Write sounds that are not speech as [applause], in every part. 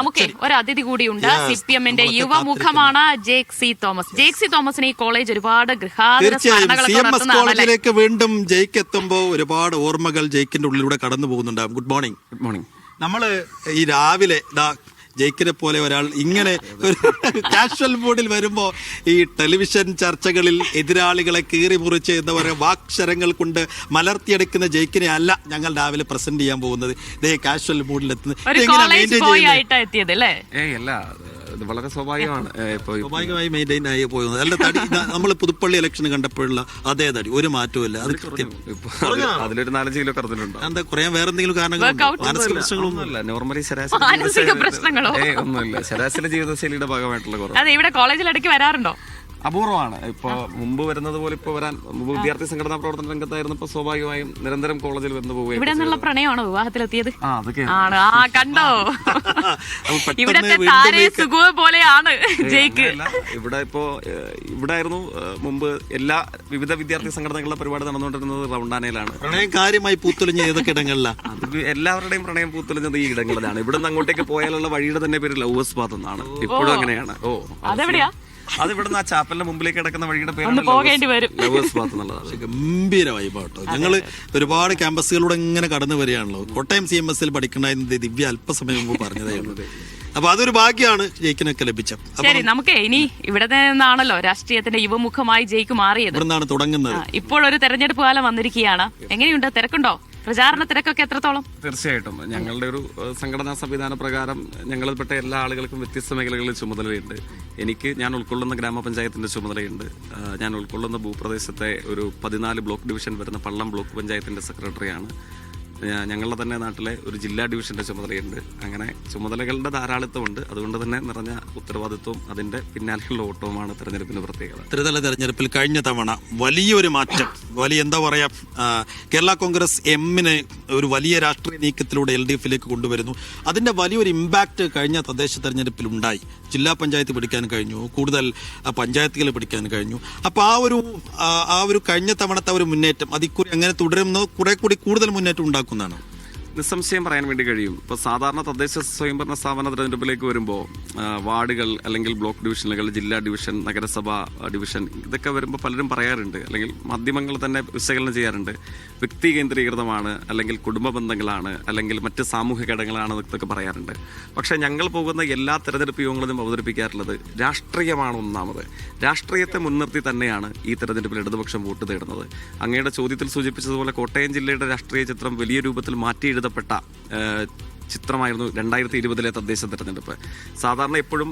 നമുക്ക് ഒരു അതിഥി കൂടിയുണ്ട് സി പി എമ്മിന്റെ യുവമുഖമാണ് ജേക്ക് സി തോമസ്. ജേക്ക് സി തോമസിന് ഈ കോളേജ് ഒരുപാട് ഗൃഹാതുര തീർച്ചയായും സി സ്മരണകളൊക്കെ എം എസ് കോളേജിലേക്ക് വീണ്ടും ജയിക്ക് എത്തുമ്പോൾ ഒരുപാട് ഓർമ്മകൾ ജയിക്കിന്റെ ഉള്ളിലൂടെ കടന്നു പോകുന്നുണ്ടാകും ഗുഡ് മോർണിംഗ്. Good morning. നമ്മൾ ഈ രാവിലെ ദാ ജയിക്കിനെ പോലെ ഒരാൾ ഇങ്ങനെ ഒരു കാഷ്വൽ മൂഡിൽ വരുമ്പോൾ ഈ ടെലിവിഷൻ ചർച്ചകളിൽ എതിരാളികളെ കീറി മുറിച്ച് എന്താ പറയുക വാക്ഷരങ്ങൾ കൊണ്ട് മലർത്തിയെടുക്കുന്ന ജയിക്കിനെ അല്ല ഞങ്ങൾ രാവിലെ പ്രസന്റ് ചെയ്യാൻ പോകുന്നത്. ഇതേ കാഷ്വൽ മൂഡിൽ എത്തുന്നത്. ചെയ്യുന്നത്? ഏയ് അല്ല വളരെ സ്വാഭാവികമാണ്. സ്വാഭാവികമായി മെയിന്റെയിൻ ആയി പോകുന്നത് അല്ല തടി നമ്മൾ പുതുപ്പള്ളി ഇലക്ഷൻ കണ്ടപ്പോഴുള്ള അതേ തടി. ഒരു മാറ്റവും ഇല്ല. അത് കൃത്യം. അതിലൊരു നാലഞ്ച് കിലോ കറന്നിട്ടുണ്ടോ എന്താ കുറയാൻ വേറെ എന്തെങ്കിലും കാരണങ്ങൾ മാനസിക പ്രശ്നങ്ങളൊന്നും ഒന്നുമില്ല. നോർമലി ശരാശരി ഒന്നുമില്ല. ശരാശരി ജീവിതശൈലിയുടെ ഭാഗമായിട്ടുള്ള കുറവ്. അതെ ഇവിടെ കോളേജിൽ ഇടയ്ക്ക് വരാറുണ്ടോ? അപൂർവമാണ്. ഇപ്പോൾ മുമ്പ് വരുന്നത് പോലെ ഇപ്പോൾ വരാൻ വിദ്യാർത്ഥി സംഘടനാ പ്രവർത്തന രംഗത്തായിരുന്നു ഇപ്പോൾ സ്വാഭാവികമായും നിരന്തരം കോളേജിൽ വന്നു പോവുകയും ഇവിടെ നിന്നുള്ള പ്രണയമാണോ വിവാഹത്തിലെത്തിയത്? ആ അതൊക്കെ. ആണ്. ആ കണ്ടോ? [laughs] ഇവിടത്തെ വീണ്ടും താരെ സുഖുവ പോലെയാണ് [laughs] ജയിക്ക്. ഇവിടെ ഇപ്പോ ഇവിടെ ആയിരുന്നു മുമ്പ് എല്ലാ വിവിധ വിദ്യാർത്ഥി സംഘടനകളുടെ പരിപാടി നടന്നുകൊണ്ടിരുന്നത് റൗണ്ടാനയിലാണ്. പ്രണയം കാര്യമായി പൂത്തൊലിഞ്ഞ ഏതൊക്കെ ഇടങ്ങളിലാണ് അത് എല്ലാവരുടെയും പ്രണയം പൂത്തൊലിഞ്ഞത് ഈ ഇടങ്ങളിലാണ്. ഇവിടുന്ന് അങ്ങോട്ടേക്ക് പോയാലുള്ള വഴിയുടെ തന്നെ പേര് ലൗസ് പാത്ത് എന്നാണ് ഇപ്പോഴും അങ്ങനെയാണ്. ഓ അത് അതെവിടെയാ? അത് ഇവിടുന്ന് ആ ചാപ്പലിന്റെ മുമ്പിലേക്ക് കിടക്കുന്ന വഴിയുടെ പേരാണ് പോകേണ്ടി വരും. ലവേഴ്സ് പാത്ത് എന്നുള്ളതാണ് ഗംഭീര വൈബാട്ടോ ഞങ്ങൾ ഒരുപാട് ക്യാമ്പസുകളിലൂടെ ഇങ്ങനെ കടന്നു വരികയാണല്ലോ. കോട്ടയം സി എം എസിൽ പഠിക്കണ്ടായിരുന്നത് ദിവ്യ അല്പസമയം മുമ്പ് [laughs] പറഞ്ഞതായിരുന്നു. അപ്പൊ അതൊരു ഭാഗ്യമാണ് ജയിക്കിനൊക്കെ ലഭിച്ചത്. ശരി നമുക്ക് ഇനി ഇവിടെ നിന്നാണല്ലോ രാഷ്ട്രീയത്തിന്റെ യുവമുഖമായി ജയിക്ക് മാറിയത്. ഇവിടുന്നാണ് തുടങ്ങുന്നത്. ഇപ്പോൾ ഒരു തെരഞ്ഞെടുപ്പ് കാലം വന്നിരിക്കുകയാണ്. എങ്ങനെയുണ്ട്? തിരക്കുണ്ടോ? പ്രചാരണ തിരക്കൊക്കെ എത്രത്തോളം? തീർച്ചയായിട്ടും. ഞങ്ങളുടെ ഒരു സംഘടനാ സംവിധാന പ്രകാരം ഞങ്ങളിൽപ്പെട്ട എല്ലാ ആളുകൾക്കും വ്യത്യസ്ത മേഖലകളിൽ ചുമതലയുണ്ട്. എനിക്ക് ഞാൻ ഉൾക്കൊള്ളുന്ന ഗ്രാമപഞ്ചായത്തിന്റെ ചുമതലയുണ്ട്. ഞാൻ ഉൾക്കൊള്ളുന്ന ഭൂപ്രദേശത്തെ ഒരു പതിനാല് ബ്ലോക്ക് ഡിവിഷൻ വരുന്ന പള്ളം ബ്ലോക്ക് പഞ്ചായത്തിന്റെ സെക്രട്ടറിയാണ്. ഞങ്ങളുടെ തന്നെ നാട്ടിലെ ഒരു ജില്ലാ ഡിവിഷന്റെ ചുമതലയുണ്ട്. അങ്ങനെ ചുമതലകളുടെ ധാരാളിത്തമുണ്ട്. അതുകൊണ്ട് തന്നെ നിറഞ്ഞ ഉത്തരവാദിത്വവും അതിന്റെ പിന്നാലെയുള്ള ഓട്ടവുമാണ് തെരഞ്ഞെടുപ്പിന്റെ പ്രത്യേകത. ത്രിതല തെരഞ്ഞെടുപ്പിൽ കഴിഞ്ഞ തവണ വലിയൊരു മാറ്റം വലിയ എന്താ പറയാ കേരള കോൺഗ്രസ് എമ്മിന് ഒരു വലിയ രാഷ്ട്രീയ നീക്കത്തിലൂടെ എൽ ഡി എഫിലേക്ക് കൊണ്ടുവരുന്നു. അതിന്റെ വലിയൊരു ഇമ്പാക്ട് കഴിഞ്ഞ തദ്ദേശ തെരഞ്ഞെടുപ്പിൽ ഉണ്ടായി. ജില്ലാ പഞ്ചായത്ത് പിടിക്കാൻ കഴിഞ്ഞു കൂടുതൽ പഞ്ചായത്തുകൾ പിടിക്കാൻ കഴിഞ്ഞു. അപ്പോൾ ആ ഒരു ആ, ഒരു കഴിഞ്ഞ തവണത്തെ ഒരു മുന്നേറ്റം അതിക്കുറി അങ്ങനെ തുടരുന്നോ കുറെ കൂടി കൂടുതൽ മുന്നേറ്റം こんなの。നിസ്സംശയം പറയാൻ വേണ്ടി കഴിയും. ഇപ്പോൾ സാധാരണ തദ്ദേശ സ്വയംഭരണ സ്ഥാപന തെരഞ്ഞെടുപ്പിലേക്ക് വരുമ്പോൾ വാർഡുകൾ അല്ലെങ്കിൽ ബ്ലോക്ക് ഡിവിഷനുകൾ ജില്ലാ ഡിവിഷൻ നഗരസഭ ഡിവിഷൻ ഇതൊക്കെ വരുമ്പോൾ പലരും പറയാറുണ്ട്. അല്ലെങ്കിൽ മാധ്യമങ്ങൾ തന്നെ വിശകലനം ചെയ്യാറുണ്ട്. വ്യക്തി കേന്ദ്രീകൃതമാണ് അല്ലെങ്കിൽ കുടുംബ ബന്ധങ്ങളാണ് അല്ലെങ്കിൽ മറ്റ് സാമൂഹിക ഘടകങ്ങളാണ് എന്നൊക്കെ പറയാറുണ്ട്. പക്ഷേ ഞങ്ങൾ പോകുന്ന എല്ലാ തെരഞ്ഞെടുപ്പ് യോഗങ്ങളിലും അവതരിപ്പിക്കാറുള്ളത് രാഷ്ട്രീയമാണ് ഒന്നാമത്. രാഷ്ട്രീയത്തെ മുൻനിർത്തി തന്നെയാണ് ഈ തെരഞ്ഞെടുപ്പിൽ ഇടതുപക്ഷം വോട്ട് തേടുന്നത്. അങ്ങയുടെ ചോദ്യത്തിൽ സൂചിപ്പിച്ചതുപോലെ കോട്ടയം ജില്ലയുടെ രാഷ്ട്രീയ ചിത്രം വലിയ രൂപത്തിൽ മാറ്റി എഴുതപ്പെട്ട ചിത്രമായിരുന്നു രണ്ടായിരത്തി ഇരുപതിലെ തദ്ദേശ തെരഞ്ഞെടുപ്പ്. സാധാരണ എപ്പോഴും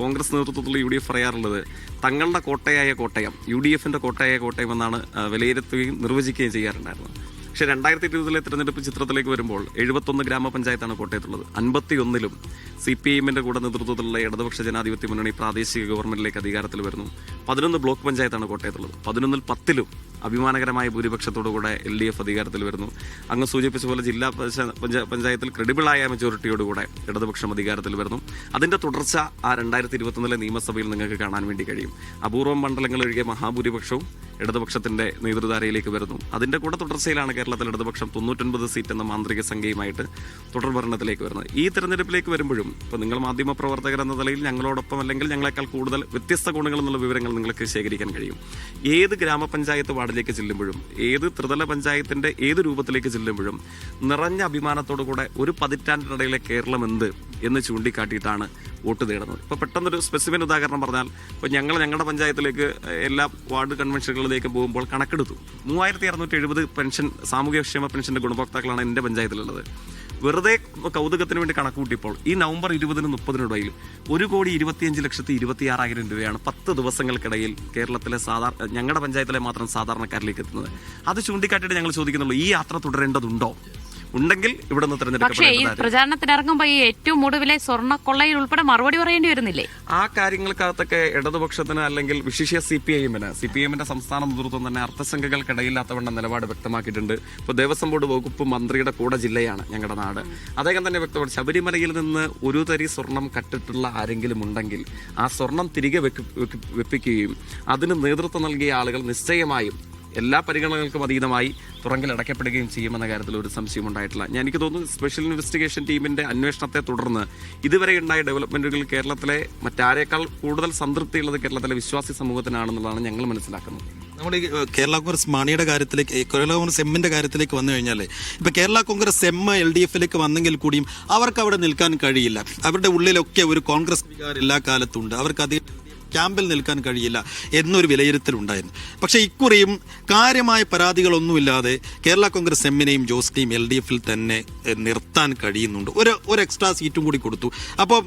കോൺഗ്രസ് നേതൃത്വത്തിലുള്ള യു ഡി എഫ് പറയാറുള്ളത് തങ്ങളുടെ കോട്ടയായ കോട്ടയം യു ഡി എഫിന്റെ കോട്ടയായ കോട്ടയം എന്നാണ് വിലയിരുത്തുകയും നിർവചിക്കുകയും ചെയ്യാറുണ്ടായിരുന്നത്. പക്ഷേ രണ്ടായിരത്തി ഇരുപതിലെ തിരഞ്ഞെടുപ്പ് ചിത്രത്തിലേക്ക് വരുമ്പോൾ എഴുപത്തൊന്ന് ഗ്രാമപഞ്ചായത്താണ് കോട്ടയത്തുള്ളത്. അൻപത്തിയൊന്നിലും സി പി എമ്മിന്റെ കൂടെ നേതൃത്വത്തിലുള്ള ഇടതുപക്ഷ ജനാധിപത്യ മുന്നണി പ്രാദേശിക ഗവൺമെന്റിലേക്ക് അധികാരത്തിൽ വരുന്നു. പതിനൊന്ന് ബ്ലോക്ക് പഞ്ചായത്താണ് കോട്ടയത്തുള്ളത്. പതിനൊന്നിൽ പത്തിലും അഭിമാനകരമായ ഭൂരിപക്ഷത്തോടുകൂടെ എൽ ഡി എഫ് അധികാരത്തിൽ വരുന്നു. അങ്ങ് സൂചിപ്പിച്ച പോലെ ജില്ലാ പഞ്ച- പഞ്ച- പഞ്ചായത്തിൽ ക്രെഡിബിളായ മെജോറിറ്റിയോടുകൂടെ ഇടതുപക്ഷം അധികാരത്തിൽ വരുന്നു. അതിന്റെ തുടർച്ച ആ രണ്ടായിരത്തി ഇരുപത്തൊന്നിലെ നിയമസഭയിൽ നിങ്ങൾക്ക് കാണാൻ വേണ്ടി കഴിയും. അപൂർവം മണ്ഡലങ്ങൾ ഒഴികെ മഹാഭൂരിപക്ഷവും ഇടതുപക്ഷത്തിന്റെ നേതൃധാരയിലേക്ക് വരുന്നു. അതിന്റെ കൂടെ തുടർച്ചയിലാണ് കേരളത്തിൽ ഇടതുപക്ഷം തൊണ്ണൂറ്റൊൻപത് സീറ്റ് എന്ന മാന്ത്രിക സംഖ്യയുമായിട്ട് തുടർ ഭരണത്തിലേക്ക് വരുന്നത്. ഈ തെരഞ്ഞെടുപ്പിലേക്ക് വരുമ്പോഴും ഇപ്പോൾ നിങ്ങൾ മാധ്യമ പ്രവർത്തകർ എന്ന നിലയിൽ ഞങ്ങളോടൊപ്പം അല്ലെങ്കിൽ ഞങ്ങളെക്കാൾ കൂടുതൽ വ്യത്യസ്ത കോണുകളിൽ നിന്നുള്ള വിവരങ്ങൾ നിങ്ങൾക്ക് ശേഖരിക്കാൻ കഴിയും. ഏത് ഗ്രാമപഞ്ചായത്ത് വാർഡിലേക്ക് ചെല്ലുമ്പോഴും ഏത് ത്രിതല പഞ്ചായത്തിന്റെ ഏത് രൂപത്തിലേക്ക് ചെല്ലുമ്പോഴും നിറഞ്ഞ അഭിമാനത്തോടു കൂടെ ഒരു പതിറ്റാണ്ടിനിടയിലെ കേരളം എന്ത് എന്ന് ചൂണ്ടിക്കാട്ടിയിട്ടാണ് വോട്ട് തേടുന്നത് ഇപ്പോൾ പെട്ടെന്നൊരു സ്പെസിഫിൻ ഉദാഹരണം പറഞ്ഞാൽ ഇപ്പോൾ ഞങ്ങൾ ഞങ്ങളുടെ പഞ്ചായത്തിലേക്ക് എല്ലാ വാർഡ് കൺവെൻഷനുകളിലേക്ക് പോകുമ്പോൾ കണക്കെടുത്തു. മൂവായിരത്തി അറുന്നൂറ്റി എഴുപത് പെൻഷൻ സാമൂഹ്യക്ഷേമ പെൻഷന്റെ ഗുണഭോക്താക്കളാണ് എന്റെ പഞ്ചായത്തിലുള്ളത്. വെറുതെ കൗതുകത്തിന് വേണ്ടി കണക്കൂട്ടിയപ്പോൾ ഈ നവംബർ ഇരുപതിനും മുപ്പതിനിടയിൽ ഒരു കോടി ഇരുപത്തിയഞ്ച് ലക്ഷത്തി ഇരുപത്തിയാറായിരം രൂപയാണ് പത്ത് ദിവസങ്ങൾക്കിടയിൽ കേരളത്തിലെ സാധാരണ ഞങ്ങളുടെ പഞ്ചായത്തിലെ മാത്രം സാധാരണക്കാരിലേക്ക് എത്തുന്നത്. അത് ചൂണ്ടിക്കാട്ടിയിട്ട് ഞങ്ങൾ ചോദിക്കുന്നുള്ളൂ ഈ യാത്ര തുടരേണ്ടതുണ്ടോ? ഉണ്ടെങ്കിൽ ഇവിടെ നിന്ന് പക്ഷേ ഈ പ്രചാരണത്തിന് ഇറങ്ങുമ്പോൾ ഈ ഏറ്റവും ഒടുവിലെ സ്വർണ കൊള്ളയിൽ ഉൾപ്പെടെ മറുപടി പറയേണ്ടി വരുന്നില്ലേ? ആ കാര്യങ്ങൾക്കകത്തൊക്കെ ഇടതുപക്ഷത്തിന് അല്ലെങ്കിൽ വിശിഷ്യ സി പി ഐഎമ്മിന് സി പി എമ്മിന്റെ സംസ്ഥാന നേതൃത്വം തന്നെ അർത്ഥസംഖ്യകൾക്കിടയില്ലാത്തവണ്ണം നിലപാട് വ്യക്തമാക്കിയിട്ടുണ്ട്. ഇപ്പോൾ ദേവസ്വം ബോർഡ് വകുപ്പ് മന്ത്രിയുടെ കൂടെ ജില്ലയാണ് ഞങ്ങളുടെ നാട്. അദ്ദേഹം തന്നെ വ്യക്തമാണ് ശബരിമലയിൽ നിന്ന് ഒരു തരി സ്വർണം കട്ടിട്ടുള്ള ആരെങ്കിലും ഉണ്ടെങ്കിൽ ആ സ്വർണം തിരികെ വെക്ക് വെക്ക് വെപ്പിക്കുകയും അതിന് നേതൃത്വം നൽകിയ ആളുകൾ നിശ്ചയമായും എല്ലാ പരിഗണനകൾക്കും അതീതമായി തുറങ്കിൽ അടയ്ക്കപ്പെടുകയും ചെയ്യുമെന്ന കാര്യത്തിൽ ഒരു സംശയം ഉണ്ടായിട്ടില്ല. ഞാൻ എനിക്ക് തോന്നുന്നു സ്പെഷ്യൽ ഇൻവെസ്റ്റിഗേഷൻ ടീമിന്റെ അന്വേഷണത്തെ തുടർന്ന് ഇതുവരെ ഉണ്ടായ ഡെവലപ്മെന്റുകൾ കേരളത്തിലെ മറ്റാരേക്കാൾ കൂടുതൽ സംതൃപ്തിയുള്ളത് കേരളത്തിലെ വിശ്വാസി സമൂഹത്തിനാണെന്നുള്ളതാണ് ഞങ്ങൾ മനസ്സിലാക്കുന്നത്. നമ്മൾ ഈ കേരള കോൺഗ്രസ് മാണിയുടെ കാര്യത്തിലേക്ക് കേരള കോൺഗ്രസ് എമ്മിന്റെ കാര്യത്തിലേക്ക് വന്നു കഴിഞ്ഞാൽ ഇപ്പൊ Kerala Congress M L D എഫിലേക്ക് വന്നെങ്കിൽ കൂടിയും അവർക്ക് അവിടെ നിൽക്കാൻ കഴിയില്ല. അവരുടെ ഉള്ളിലൊക്കെ ഒരു കോൺഗ്രസ് വികാരം എല്ലാ കാലത്തുണ്ട്. അവർക്ക് അധികം ക്യാമ്പിൽ നിൽക്കാൻ കഴിയില്ല എന്നൊരു വിലയിരുത്തലുണ്ടായിരുന്നു. പക്ഷേ ഇക്കുറിയും കാര്യമായ പരാതികളൊന്നുമില്ലാതെ കേരള കോൺഗ്രസ് എമ്മിനെയും ജോസിനെയും എൽ ഡി എഫിൽ തന്നെ നിർത്താൻ കഴിയുന്നുണ്ട്. ഒരു ഒരു എക്സ്ട്രാ സീറ്റും കൂടി കൊടുത്തു. അപ്പോൾ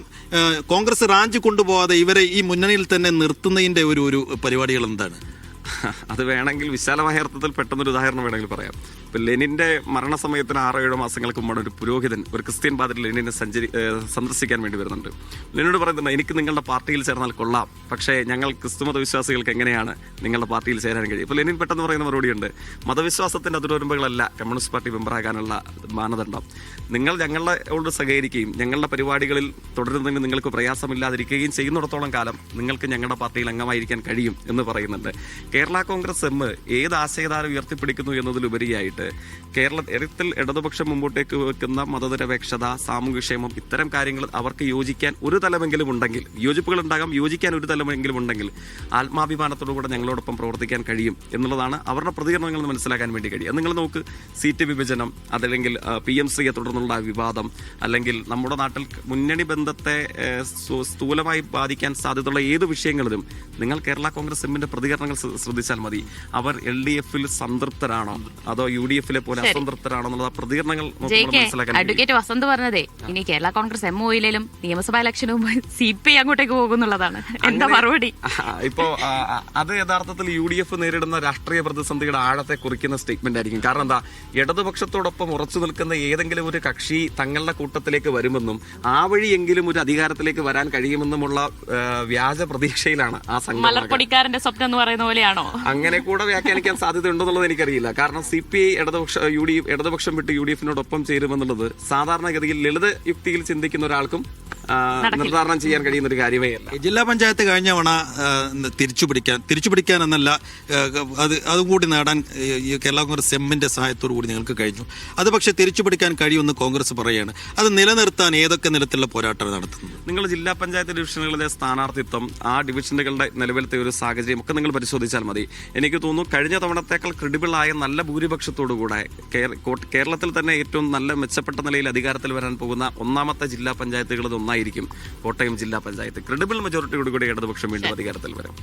കോൺഗ്രസ് റാഞ്ച് കൊണ്ടുപോകാതെ ഇവരെ ഈ മുന്നണിയിൽ തന്നെ നിർത്തുന്നതിന്റെ ഒരു ഒരു പരിപാടികൾ എന്താണ് അത് വേണമെങ്കിൽ വിശാലമായ അർത്ഥത്തിൽ പെട്ടെന്നൊരു ഉദാഹരണം വേണമെങ്കിൽ പറയാം. ഇപ്പം ലെനിന്റെ മരണസമയത്തിന് ആറോ ഏഴോ മാസങ്ങൾക്ക് മുമ്പാണ് ഒരു പുരോഹിതൻ ഒരു ക്രിസ്ത്യൻ പാതിരി ലെനിനെ സഞ്ചരി സന്ദർശിക്കാൻ വേണ്ടി വരുന്നുണ്ട്. ലെനിനോട് പറയുന്നുണ്ട് എനിക്ക് നിങ്ങളുടെ പാർട്ടിയിൽ ചേർന്നാൽ കൊള്ളാം. പക്ഷേ ഞങ്ങൾ ക്രിസ്തുമത വിശ്വാസികൾക്ക് എങ്ങനെയാണ് നിങ്ങളുടെ പാർട്ടിയിൽ ചേരാൻ കഴിയും ഇപ്പോൾ ലെനിൻ പെട്ടെന്ന് പറയുന്ന മറുപടിയുണ്ട് മതവിശ്വാസത്തിന്റെ അതിരോരുമ്പുകളല്ല കമ്മ്യൂണിസ്റ്റ് പാർട്ടി മെമ്പറാകാനുള്ള മാനദണ്ഡം. നിങ്ങൾ ഞങ്ങളോട് സഹകരിക്കുകയും ഞങ്ങളുടെ പരിപാടികളിൽ തുടരുന്നതിന് നിങ്ങൾക്ക് പ്രയാസമില്ലാതിരിക്കുകയും ചെയ്യുന്നിടത്തോളം കാലം നിങ്ങൾക്ക് ഞങ്ങളുടെ പാർട്ടിയിൽ അംഗമായിരിക്കാൻ കഴിയും എന്ന് പറയുന്നുണ്ട്. കേരള കോൺഗ്രസ് എം ഏത് ആശയധാര ഉയർത്തിപ്പിടിക്കുന്നു എന്നതിലുപരിയായിട്ട് കേരളത്തിൽ ഇടതുപക്ഷം മുമ്പോട്ടേക്ക് വെക്കുന്ന മതനിരപേക്ഷത സാമൂഹ്യക്ഷേമം ഇത്തരം കാര്യങ്ങൾ അവർക്ക് യോജിക്കാൻ ഒരു തലമെങ്കിലും ഉണ്ടെങ്കിൽ യോജിപ്പുകൾ ഉണ്ടാകാം യോജിക്കാൻ ഒരു തലമെങ്കിലും ഉണ്ടെങ്കിൽ ആത്മാഭിമാനത്തോടുകൂടെ ഞങ്ങളോടൊപ്പം പ്രവർത്തിക്കാൻ കഴിയും എന്നുള്ളതാണ് അവരുടെ പ്രതികരണങ്ങൾ മനസ്സിലാക്കാൻ വേണ്ടി കഴിയും. നിങ്ങൾ നോക്ക് സീറ്റ് വിഭജനം അതല്ലെങ്കിൽ പി എം സിയെ തുടർന്നുള്ള വിവാദം അല്ലെങ്കിൽ നമ്മുടെ നാട്ടിൽ മുന്നണി ബന്ധത്തെ സ്ഥൂലമായി ബാധിക്കാൻ സാധ്യതയുള്ള ഏത് വിഷയങ്ങളിലും നിങ്ങൾ കേരള കോൺഗ്രസ് എമ്മിന്റെ പ്രതികരണങ്ങൾ ശ്രദ്ധിച്ചാൽ മതി. അവർ എൽ ഡി എഫിൽ സംതൃപ്തരാണോ? അതോ യു ഡി എഫിലെ പോലെ അസംതൃപ്തരാണോ എന്നുള്ള പ്രതികരണങ്ങൾ. അഡ്വക്കേറ്റ് വസന്ത് പറഞ്ഞതേ ഇനി കേരള കോൺഗ്രസ് എം ഒയിലും നിയമസഭാ ഇലക്ഷനും സി പി ഐ അങ്ങോട്ടേക്ക് പോകുന്നുള്ളതാണ്. എന്താ മറുപടി? ഇപ്പോ അത് യഥാർത്ഥത്തിൽ യു ഡി എഫ് നേരിടുന്ന രാഷ്ട്രീയ പ്രതിസന്ധിയുടെ ആഴത്തെ കുറിക്കുന്ന സ്റ്റേറ്റ്മെന്റ് ആയിരിക്കും. കാരണം എന്താ? ഇടതുപക്ഷത്തോടൊപ്പം ഉറച്ചു നിൽക്കുന്ന ഏതെങ്കിലും ഒരു കക്ഷി തങ്ങളുടെ കൂട്ടത്തിലേക്ക് വരുമെന്നും ആ വഴിയെങ്കിലും ഒരു അധികാരത്തിലേക്ക് വരാൻ കഴിയുമെന്നുമുള്ള വ്യാജ പ്രതീക്ഷയിലാണ് ആ സംഘടന മലർപ്പൊടിക്കാരന്റെ സ്വപ്നം എന്ന് പറയുന്ന പോലെയാണോ? അങ്ങനെ കൂടെ വ്യാഖ്യാനിക്കാൻ സാധ്യത ഉണ്ടെന്നുള്ളത് എനിക്കറിയില്ല. കാരണം സി പി ഐ ഇടതുപക്ഷ യു ഡി ഇടതുപക്ഷം വിട്ട് യു ഡി എഫിനോടൊപ്പം ചേരുമെന്നുള്ളത് സാധാരണഗതിയിൽ ലളിത യുക്തിയിൽ ചിന്തിക്കുന്ന ഒരാൾക്കും ആ, നിർദ്ധാരണം ചെയ്യാൻ കഴിയുന്ന ഒരു കാര്യമേ അല്ല. ജില്ലാ പഞ്ചായത്ത് കഴിഞ്ഞ തവണ തിരിച്ചു പിടിക്കാൻ തിരിച്ചു പിടിക്കാൻ എന്നല്ല അത് അതും കൂടി നേടാൻ കേരള കോൺഗ്രസ് എമ്മിന്റെ സഹായത്തോടു കൂടി നിങ്ങൾക്ക് കഴിഞ്ഞു. അത് പക്ഷേ തിരിച്ചു പിടിക്കാൻ കഴിയുമെന്ന് കോൺഗ്രസ് പറയുകയാണ്. അത് നിലനിർത്താൻ ഏതൊക്കെ നിലത്തിലുള്ള പോരാട്ടം നടത്തുന്നത്? നിങ്ങൾ ജില്ലാ പഞ്ചായത്ത് ഡിവിഷനുകളിലെ സ്ഥാനാർത്ഥിത്വം ആ ഡിവിഷനുകളുടെ നിലവിലത്തെ ഒരു സാഹചര്യം ഒക്കെ നിങ്ങൾ പരിശോധിച്ചാൽ മതി. എനിക്ക് തോന്നുന്നു കഴിഞ്ഞ തവണത്തേക്കാൾ ക്രെഡിബിൾ ആയ നല്ല ഭൂരിപക്ഷത്തോടുകൂടെ കേര- കേരളത്തിൽ തന്നെ ഏറ്റവും നല്ല മെച്ചപ്പെട്ട നിലയിൽ അധികാരത്തിൽ വരാൻ പോകുന്ന ഒന്നാമത്തെ ജില്ലാ പഞ്ചായത്തുകളിൽ ഒന്നായിരിക്കും കോട്ടയം ജില്ലാ പഞ്ചായത്ത്. ക്രെഡിബിൾ മെജോറിറ്റിയോടുകൂടി ഇടതുപക്ഷം വീണ്ടും അധികാരത്തിൽ വരും.